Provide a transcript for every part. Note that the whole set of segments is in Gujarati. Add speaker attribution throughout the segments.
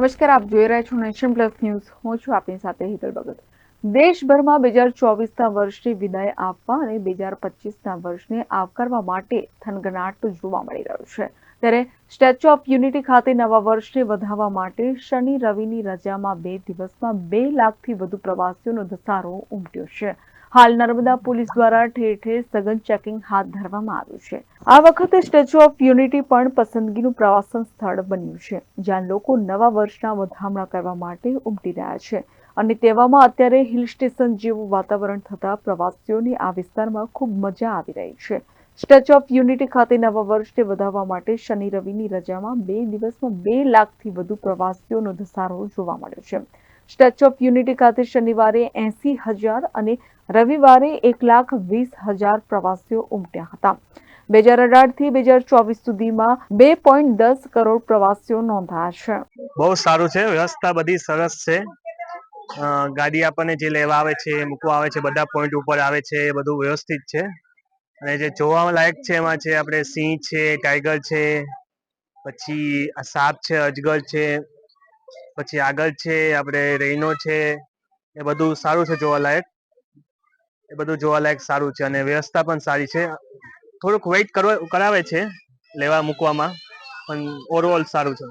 Speaker 1: નમસ્કાર, આપ જોઈ રહ્યા છો નેશન પ્લસ ન્યૂઝ. હું છું આપની સાથે હિતલ ભગત. દેશભરમાં બે હજાર ચોવીસના વર્ષની વિદાય આપવા અને બે હજાર પચીસના વર્ષને આવકારવા માટે થનગનાટ જોવા મળી રહ્યો છે. ત્યારે સ્ટેચ્યુ ઓફ યુનિટી ખાતે નવા વર્ષને વધાવવા માટે શનિ રવિની રજામાં બે દિવસમાં બે લાખથી વધુ પ્રવાસીઓનો ધસારો ઉમટ્યો છે. હાલ નર્મદા પોલીસ દ્વારા ઠેર ઠેર સઘન ચેકિંગ હાથ ધરવામાં આવ્યું છે. આ વખતે સ્ટેચ્યુ ઓફ યુનિટી પણ પસંદગીનું પ્રવાસન સ્થળ બન્યું છે, જ્યાં લોકો નવા વર્ષના વધામણા કરવા માટે ઉમટી રહ્યા છે. અને તેવામાં અત્યારે હિલ સ્ટેશન જેવું વાતાવરણ થતા પ્રવાસીઓની આ વિસ્તારમાં ખૂબ મજા આવી રહી છે. સ્ટેચ્યુ ઓફ યુનિટી ખાતે નવા વર્ષને વધાવવા માટે શનિ રવિની રજામાં બે દિવસમાં બે લાખથી વધુ પ્રવાસીઓનો ધસારો જોવા મળ્યો છે. સ્ટેચ્યુ ઓફ યુનિટી ખાતે શનિવારે એસી હજાર અને રવિવારે એક લાખ વીસ હજાર પ્રવાસીઓ ઉમટ્યા હતા. બે હજાર અઢારથી બે હજાર ચોવીસ સુધીમાં બે પોઈન્ટ દસ કરોડ પ્રવાસીઓ નોંધાયા છે.
Speaker 2: બહુ સારું છે, વ્યવસ્થા બધી સરસ છે. ગાડી આપણને જે લેવા આવે છે, મૂકવા આવે છે, બધા પોઈન્ટ ઉપર આવે છે, એ બધું વ્યવસ્થિત છે. અને જે જોવા લાયક છે એમાં છે, આપણે સિંહ છે, ટાઈગર છે, પછી સાપ છે, અજગર છે, પછી આગળ છે, આપણે રેનો છે, એ બધું સારું છે જોવાલાયક એ બધું જોવાલાયક સારું છે અને વ્યવસ્થા પણ સારી છે. થોડુંક વેઇટ કરાવે છે લેવા મૂકવામાં પણ ઓવરઓલ સારું છે.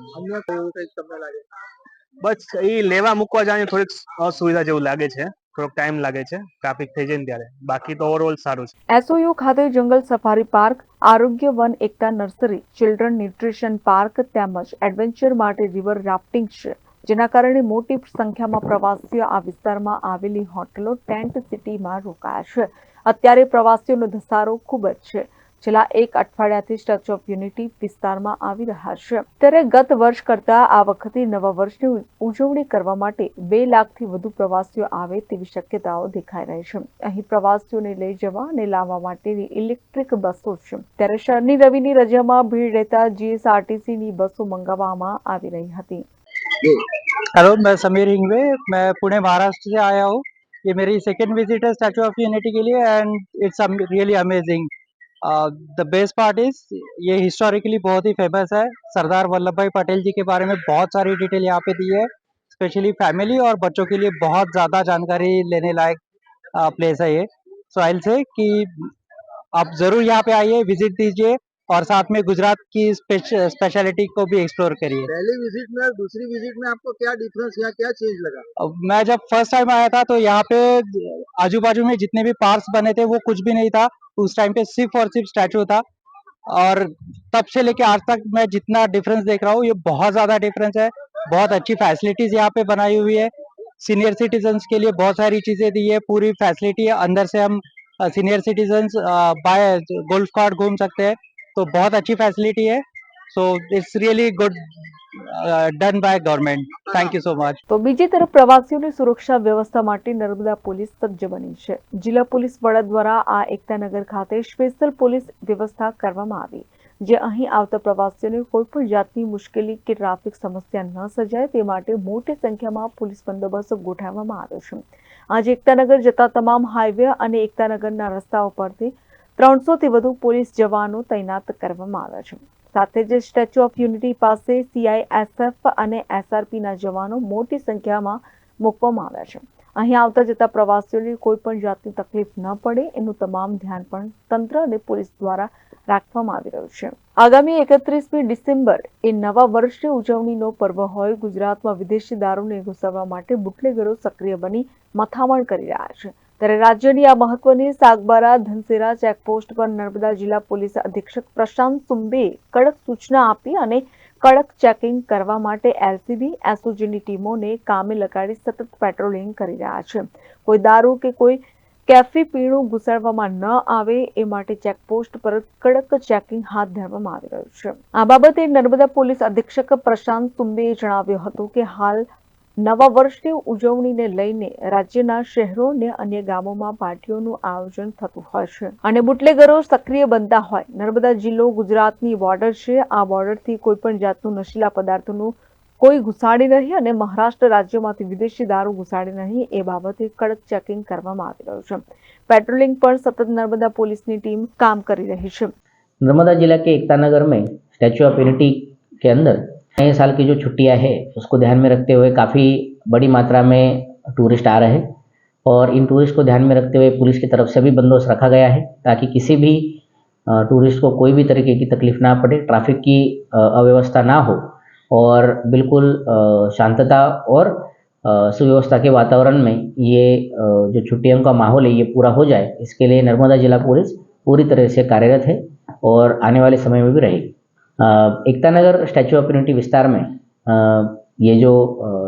Speaker 2: બસ એ લેવા મૂકવા જવાની થોડીક અસુવિધા જેવું લાગે છે. થોડોક ટાઈમ લાગે છે ટ્રાફિક થઈ જાય ને ત્યારે. બાકી તો ઓવરઓલ સારું છે.
Speaker 1: એસઓયુ ખાતે jungle safari park Arogya Van Ekta nursery children nutrition park તેમજ એડવેન્ચર માટે રિવર રાફ્ટિંગ છે. જેના કારણે મોટી સંખ્યામાં પ્રવાસીઓ આ વિસ્તારમાં આવેલી હોટલો, ટેન્ટ સિટીમાં રોકાયા છે. અત્યારે પ્રવાસીઓનો ધસારો ખૂબ જ છે. છેલ્લા એક અઠવાડિયાથી સ્ટેચ્યુ ઓફ યુનિટી વિસ્તારમાં આવી રહ્યા છે. ત્યારે ગત વર્ષ કરતા આ વખતે નવા વર્ષની ઉજવણી કરવા માટે બે લાખથી વધુ પ્રવાસીઓ આવે તેવી શક્યતાઓ દેખાઈ રહી છે. અહીં પ્રવાસીઓને લઈ જવા અને લાવવા માટેની ઇલેક્ટ્રિક બસો છે. ત્યારે શનિ રવિની રજામાં ભીડ રહેતા જીએસઆરટીસીની બસો મંગાવવામાં આવી રહી હતી.
Speaker 3: हेलो मैं समीर हिंगवे, मैं पुणे, महाराष्ट्र से आया हूँ। ये मेरी सेकेंड विज़िट है स्टैचू ऑफ़ यूनिटी के लिए and it's really amazing the best part is ये हिस्टोरिकली बहुत ही फ़ेमस है। सरदार वल्लभ भाई पटेल जी के बारे में बहुत सारी डिटेल यहाँ पे दी है। स्पेशली फैमिली और बच्चों के लिए बहुत ज़्यादा जानकारी लेने लायक प्लेस है ये। सो आई से कि आप ज़रूर यहाँ पे आइए विज़िट दीजिए। और साथ में गुजरात की स्पेशलिटी को भी एक्सप्लोर करिए।
Speaker 4: पहली विज़िट में और दूसरी विज़िट में आपको क्या डिफरेंस या क्या चेंज लगा?
Speaker 3: मैं जब फ़र्स्ट टाइम आया था तो यहाँ पे आजू बाजू में जितने भी पार्क्स बने थे वो कुछ भी नहीं था। उस टाइम पे सिर्फ़ और सिर्फ़ स्टैचू था। और तब से लेके आज तक मैं जितना डिफरेंस देख रहा हूँ ये बहुत ज़्यादा डिफरेंस है। बहुत अच्छी फैसिलिटीज़ यहाँ पे बनाई हुई है। सीनियर सिटीजन के लिए बहुत सारी चीज़ें दी है। पूरी फैसिलिटी है। अंदर से हम senior citizen by golf cart घूम सकते हैं। तो बहुत अच्छी फैसिलिटी है so it's really good done by government thank you so much
Speaker 1: તો બીજી તરફ પ્રવાસીઓની સુરક્ષા વ્યવસ્થા માટે નર્મદા પોલીસ સજ્જ બની છે જિલ્લા પોલીસ વડા દ્વારા આ એકતાનગર ખાતે સ્પેશિયલ પોલીસ વ્યવસ્થા કરવામાં આવી જે અહીં આવતા પ્રવાસીઓને કોઈ પણ જાતની મુશ્કેલી કે ટ્રાફિક સમસ્યા ન સર્જાય તે માટે મોટી સંખ્યામાં પોલીસ બંદોબસ્ત ગોઠવવામાં આવ્યો છે આજે એકતાનગર જતા તમામ હાઈવે અને એકતાનગરના રસ્તાઓ પરથી ત્રણસોથી વધુ પોલીસ જવાનો તૈનાત કરવામાં આવ્યા છે. સાથે જ સ્ટેચ્યુ ઓફ યુનિટી પાસે સીઆઈએસએફ અને એસઆરપીના જવાનો મોટી સંખ્યામાં મૂકવામાં આવ્યા છે. અહીં આવતા જતા પ્રવાસીઓને કોઈ પણ જાતની તકલીફ ન પડે, એનું તમામ ધ્યાન પણ તંત્ર અને પોલીસ દ્વારા રાખવામાં આવી રહ્યું છે. આગામી એકત્રીસમી ડિસેમ્બર એ નવા વર્ષની ઉજવણીનો પર્વ હોય, ગુજરાતમાં વિદેશી દારૂને ઘુસાવવા માટે બુટલેગરો સક્રિય બની મથામણ કરી રહ્યા છે. ત્યારે રાજ્યની આ મહત્વની સાગબારા ધનસેરા ચેકપોસ્ટ પર નર્મદા જિલ્લા પોલીસ અધિક્ષક પ્રશાંત સુંબે કડક સૂચના આપી અને કડક ચેકિંગ કરવા માટે એલસીબી, એસઓજીની ટીમોને કામે લગાડી સતત પેટ્રોલિંગ કરી રહ્યા છે. કોઈ દારૂ કે કોઈ કેફી પીણું ઘુસાડવામાં ન આવે એ માટે ચેકપોસ્ટ પર કડક ચેકિંગ હાથ ધરવામાં આવી રહ્યું છે. આ બાબતે નર્મદા પોલીસ અધિક્ષક પ્રશાંત સુંબેએ જણાવ્યું હતું કે હાલ નવા વર્ષની ઉજવણીને લઈને રાજ્યના શહેરો અને અન્ય ગામોમાં પાર્ટીઓનું આયોજન થતું હોય છે અને બુટલેગરો સક્રિય બનતા હોય નર્મદા જિલ્લો ગુજરાતની બોર્ડર છે આ બોર્ડરથી કોઈ પણ જાતનું નશીલા પદાર્થોનું કોઈ ઘુસાડી નહીં અને મહારાષ્ટ્ર રાજ્યમાંથી વિદેશી દારૂ ઘુસાડી નહીં એ બાબતે કડક ચેકિંગ કરવામાં આવી રહ્યું છે પેટ્રોલિંગ પણ સતત નર્મદા પોલીસની टीम काम कर रही है
Speaker 5: नर्मदा जिला के एकता नगर में स्टैचू ऑफ यूनिटी के अंदर नए साल की जो छुट्टियाँ है, उसको ध्यान में रखते हुए काफ़ी बड़ी मात्रा में टूरिस्ट आ रहे हैं और इन टूरिस्ट को ध्यान में रखते हुए पुलिस की तरफ़ से भी बंदोबस्त रखा गया है ताकि किसी भी टूरिस्ट को कोई भी तरीके की तकलीफ़ ना पड़े, ट्रैफ़िक की अव्यवस्था ना हो और बिल्कुल शांतता और सुव्यवस्था के वातावरण में ये जो छुट्टियों का माहौल है, ये पूरा हो जाए, इसके लिए नर्मदा जिला पुलिस पूरी तरह से कार्यरत है और आने वाले समय में भी रहेगी। Ekta Nagar statue of unity विस्तार में ये जो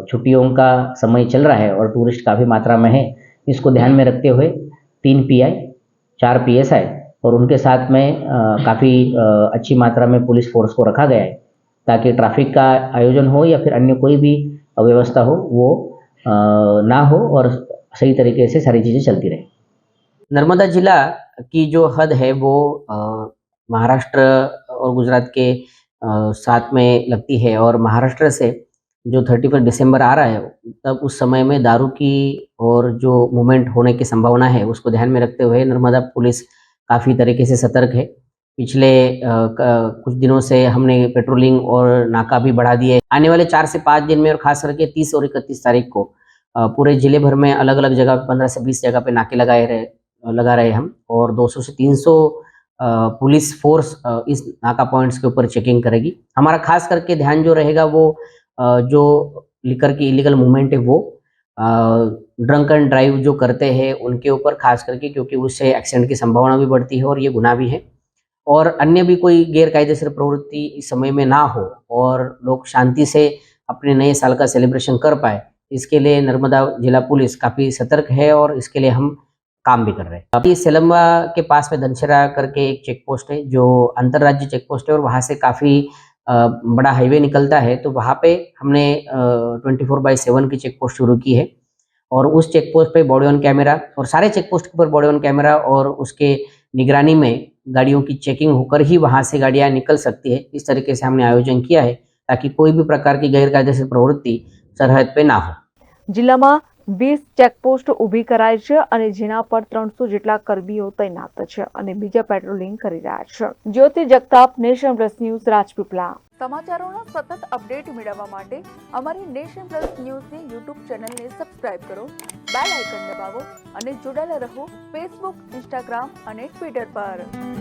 Speaker 5: छुट्टियों का समय चल रहा है और टूरिस्ट काफ़ी मात्रा में है, इसको ध्यान में रखते हुए तीन पीआई, चार पीएसआई और उनके साथ में काफ़ी अच्छी मात्रा में पुलिस फोर्स को रखा गया है, ताकि ट्रैफ़िक का आयोजन हो या फिर अन्य कोई भी अव्यवस्था हो, वो ना हो और सही तरीके से सारी चीज़ें चलती रहे। नर्मदा जिला की जो हद है वो महाराष्ट्र और गुजरात के साथ में लगती है और महाराष्ट्र से जो थर्टी फ़र्स्ट दिसंबर आ रहा है तब उस समय में दारू की और जो मूवमेंट होने की संभावना है उसको ध्यान में रखते हुए नर्मदा पुलिस काफ़ी तरीके से सतर्क है। पिछले कुछ दिनों से हमने पेट्रोलिंग और नाका भी बढ़ा दिए आने वाले चार से पाँच दिन में और खास करके तीस और इकतीस तारीख को पूरे ज़िले भर में अलग अलग जगह पंद्रह से बीस जगह पे नाके लगाए रहे लगा रहे हम और 200 से 300 अ, पुलिस फोर्स इस नाका पॉइंट्स के ऊपर चेकिंग करेगी। हमारा खास करके ध्यान जो रहेगा वो जो लिकर की इलीगल मूवमेंट है वो ड्रंक एंड ड्राइव जो करते हैं उनके ऊपर खास करके क्योंकि उससे एक्सीडेंट की संभावना भी बढ़ती है और ये गुना भी है। और अन्य भी कोई गैर गैरकायदेसर प्रवृत्ति इस समय में ना हो और लोग शांति से अपने नए साल का सेलिब्रेशन कर पाए, इसके लिए नर्मदा जिला पुलिस काफ़ी सतर्क है और इसके लिए हम काम भी कर रहे हैं अभी सेलम्बा के पास में धनशेरा करके एक चेक पोस्ट है जो अंतर्राज्य चेक पोस्ट है और वहाँ से काफ़ी बड़ा हाईवे निकलता है तो वहाँ पे हमने ट्वेंटी फोर बाई सेवन की चेक पोस्ट शुरू की है और उस चेक पोस्ट पे बॉडी ऑन कैमरा और सारे चेक पोस्ट के ऊपर बॉडी ऑन कैमरा और उसके निगरानी में गाड़ियों की चेकिंग होकर ही वहाँ से गाड़ियाँ निकल सकती है इस तरीके से हमने आयोजन किया है ताकि कोई भी प्रकार की गैरकायदेसर प्रवृत्ति सरहद पे ना हो
Speaker 1: જિલ્લામાં વીસ ચેકપોસ્ટ ઊભી કરાઈ છે અને જેના પર ત્રણસો જેટલા કર્મીઓ તૈનાત છે અને બીજા પેટ્રોલિંગ કરી રહ્યા છે. Jyoti Jagtap, nation plus news Rajpipla સમાચારોના સતત અપડેટ મેળવવા માટે અમારી નેશન પ્લસ ન્યૂઝની યુટ્યુબ ચેનલને સબસ્ક્રાઇબ કરો, બેલ આઇકન દબાવો અને જોડાયેલા રહો ફેસબુક, ઇન્સ્ટાગ્રામ અને ટ્વિટર પર.